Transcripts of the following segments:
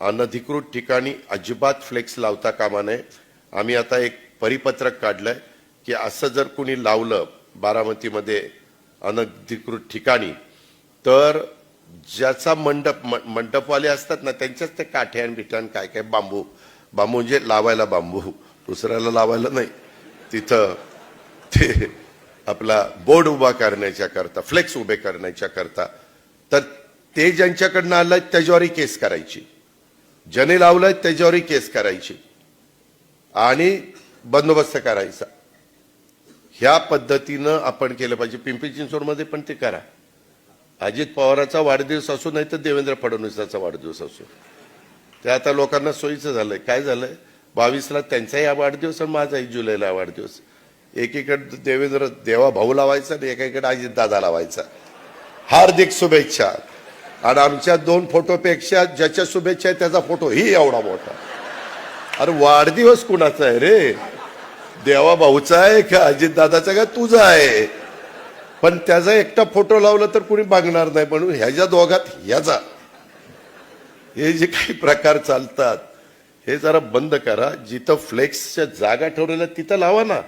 अनधिकृत ठिकाणी अजिबात फ्लेक्स लावता कामा नये. आम्ही आता एक परिपत्रक काढलंय की असं जर कुणी लावलं बारामतीमध्ये अनधिकृत ठिकाणी तर ज्याचा मंडप म- मंडपवाले असतात ना त्यांच्याच ते काठे आणि काय काय बांबू बांबू म्हणजे लावायला बांबू दुसऱ्याला लावायला नाही. तिथं ते आपला बोर्ड उभा करण्याच्या करता फ्लेक्स उभे करण्याच्या करता तर ते ज्यांच्याकडनं आलं त्याच्यावरही केस करायची. ज्याने लावलंय त्याच्यावरही केस करायची. आणि बंदोबस्त करायचा. ह्या पद्धतीनं आपण केलं पाहिजे. पिंपरी चिंचवडमध्ये पण ते करा. अजित पवाराचा वाढदिवस असो नाही तर देवेंद्र फडणवीसाचा वाढदिवस असो. ते आता लोकांना सोयीचं झालंय. काय झालंय? बावीसला त्यांचाही हा वाढदिवस आणि माझाही जुलैला वाढदिवस. एकीकडे देवेंद्र देवा भाऊ लावायचा आणि एकीकडे अजित दादा लावायचा. हार्दिक शुभेच्छा. आणि आमच्या दोन फोटोपेक्षा ज्याच्या शुभेच्छा आहे त्याचा फोटो ही एवढा मोठा. अरे वाढदिवस कुणाचा आहे रे? देवा भाऊचा आहे का? अजित दादाचा का? तुझा आहे. पण त्याचा एकटा फोटो लावला तर कुणी बघणार नाही. म्हणून ह्याच्या दोघात ह्याचा हे जे काही प्रकार चालतात हे जरा बंद करा. जिथं फ्लेक्सच्या जागा ठेवलेल्या तिथं लावा ना.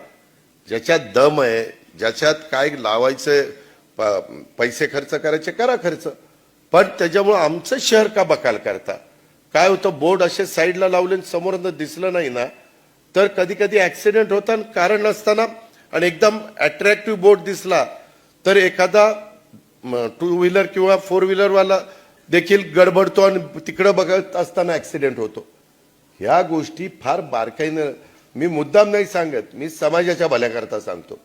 ज्याच्यात दम आहे ज्याच्यात काय लावायचं प- पैसे खर्च करायचे करा खर्च. पण त्याच्यामुळं आमचं शहर का बकाल करता? काय होतं बोर्ड असे साईडला लावले आणि समोरनं दिसलं नाही ना तर कधी कधी ऍक्सिडेंट होता आणि कारण नसताना आणि एकदम अट्रॅक्टिव्ह बोर्ड दिसला तर एखादा टू व्हीलर किंवा फोर व्हीलरवाला देखील गडबडतो आणि तिकडं बघत असताना ऍक्सिडेंट होतो. ह्या गोष्टी फार बारकाईनं मी मुद्दाम नाही सांगत मी समाजाच्या भल्याकरता सांगतो.